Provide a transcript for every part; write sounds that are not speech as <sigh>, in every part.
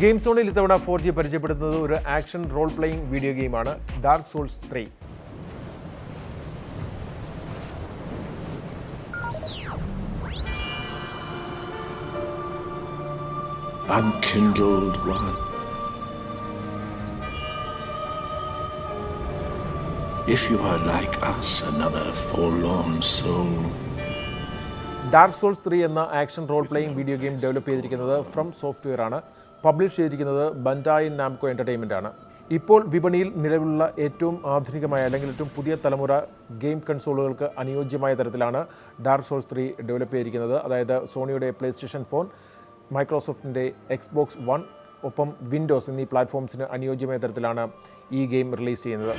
Game സോണിൽ ഇത്തവണ four G പരിചയപ്പെടുത്തുന്നത് ഒരു ആക്ഷൻ റോൾ പ്ലേയിങ് വീഡിയോ ഗെയിമാണ് Dark Souls three unkindled one. If you are like us, another forlorn soul, Dark Souls three എന്ന action role playing video game develop ചെയ്തിരിക്കുന്നത് from software ആണ്. Publish ചെയ്തിരിക്കുന്നത് Bandai നാംകോ entertainment ആണ് ഇപ്പോൾ വിപണിയിൽ നിലവിലുള്ള ഏറ്റവും ആധുനികമായ അല്ലെങ്കിൽ ഏറ്റവും പുതിയ തലമുറ ഗെയിം കൺസോളുകൾക്ക് അനുയോജ്യമായ തരത്തിലാണ് ഡാർക്ക് സോൾസ് ത്രീ ഡെവലപ്പ് ചെയ്തിരിക്കുന്നത്. അതായത് സോണിയുടെ പ്ലേ സ്റ്റേഷൻ ഫോൺ മൈക്രോസോഫ്റ്റിന്റെ എക്സ്ബോക്സ് വൺ ഒപ്പം വിൻഡോസ് എന്നീ പ്ലാറ്റ്ഫോംസിന് അനുയോജ്യമായ തരത്തിലാണ് ഈ ഗെയിം റിലീസ് ചെയ്യുന്നത്.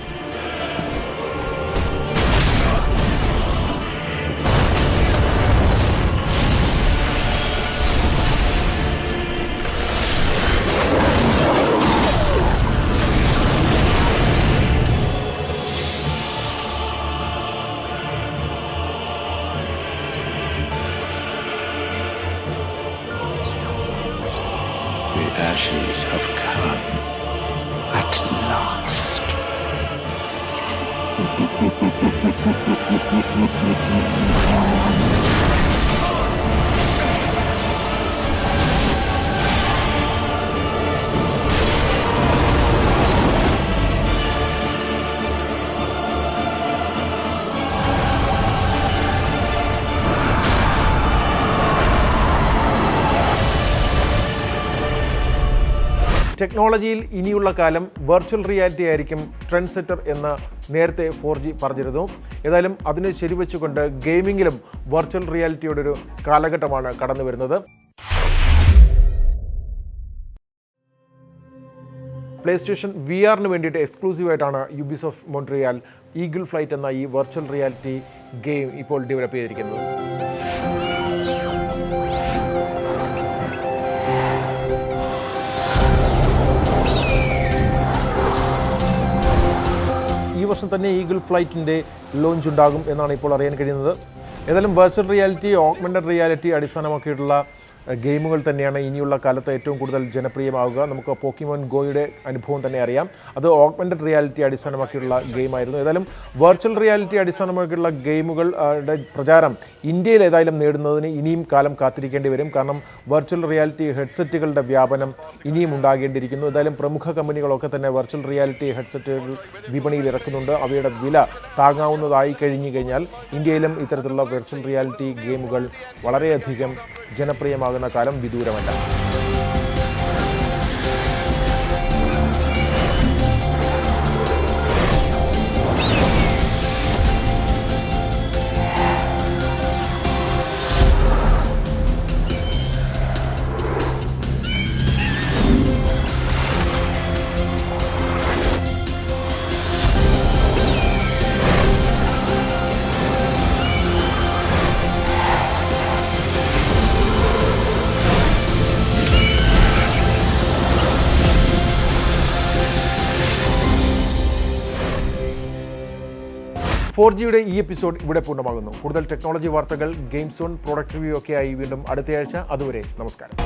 The ashes have come at last. <laughs> ടെക്നോളജിയിൽ ഇനിയുള്ള കാലം വെർച്വൽ റിയാലിറ്റി ആയിരിക്കും ട്രെൻഡ് സെറ്റർ എന്ന് നേരത്തെ ഫോർ ജി പറഞ്ഞിരുന്നു. ഏതായാലും അതിന് ശരിവെച്ചുകൊണ്ട് ഗെയിമിങ്ങിലും വെർച്വൽ റിയാലിറ്റിയുടെ ഒരു കാലഘട്ടമാണ് കടന്നു വരുന്നത്. പ്ലേ സ്റ്റേഷൻ വി ആറിന് വേണ്ടിയിട്ട് എക്സ്ക്ലൂസീവായിട്ടാണ് ഓഫ് മോൺട്രിയാൽ ഈഗിൾ ഫ്ലൈറ്റ് എന്ന ഈ വെർച്വൽ റിയാലിറ്റി ഗെയിം ഇപ്പോൾ ഡെവലപ്പ് ചെയ്തിരിക്കുന്നത്. വർഷം തന്നെ ഈഗിൾ ഫ്ലൈറ്റിന്റെ ലോഞ്ച് ഉണ്ടാകും എന്നാണ് ഇപ്പോൾ അറിയാൻ കഴിയുന്നത്. ഏതായാലും വെർച്വൽ റിയാലിറ്റി ഓഗ്മെന്റഡ് റിയാലിറ്റി അടിസ്ഥാനമാക്കിയിട്ടുള്ള ഗെയിമുകൾ തന്നെയാണ് ഇനിയുള്ള കാലത്ത് ഏറ്റവും കൂടുതൽ ജനപ്രിയമാവുക. നമുക്ക് പോക്കിമോൻ ഗോയുടെ അനുഭവം തന്നെ അറിയാം. അത് ഓഗ്മെന്റഡ് റിയാലിറ്റി അടിസ്ഥാനമാക്കിയുള്ള ഗെയിമായിരുന്നു. ഏതായാലും വെർച്വൽ റിയാലിറ്റി അടിസ്ഥാനമാക്കിയുള്ള ഗെയിമുകളുടെ പ്രചാരം ഇന്ത്യയിൽ ഏതായാലും നേടുന്നതിന് ഇനിയും കാലം കാത്തിരിക്കേണ്ടി വരും. കാരണം വെർച്വൽ റിയാലിറ്റി ഹെഡ്സെറ്റുകളുടെ വ്യാപനം ഇനിയും ഉണ്ടാകേണ്ടിയിരിക്കുന്നു. ഏതായാലും പ്രമുഖ കമ്പനികളൊക്കെ തന്നെ വെർച്വൽ റിയാലിറ്റി ഹെഡ്സെറ്റുകൾ വിപണിയിൽ ഇറക്കുന്നുണ്ട്. അവയുടെ വില താങ്ങാവുന്നതായി കഴിഞ്ഞു കഴിഞ്ഞാൽ ഇന്ത്യയിലും ഇത്തരത്തിലുള്ള വെർച്വൽ റിയാലിറ്റി ഗെയിമുകൾ വളരെയധികം ജനപ്രിയമാകുന്ന കാലം വിദൂരമല്ല. ഫോർ ജിയുടെ ഈ എപ്പിസോഡ് ഇവിടെ പൂർണമാകുന്നു. കൂടുതൽ ടെക്നോളജി വാർത്തകൾ ഗെയിംസ് ഓൺ പ്രോഡക്റ്റ് റിവ്യൂ ഒക്കെ ആയി വീണ്ടും അടുത്തയാഴ്ച. അതുവരെ നമസ്കാരം.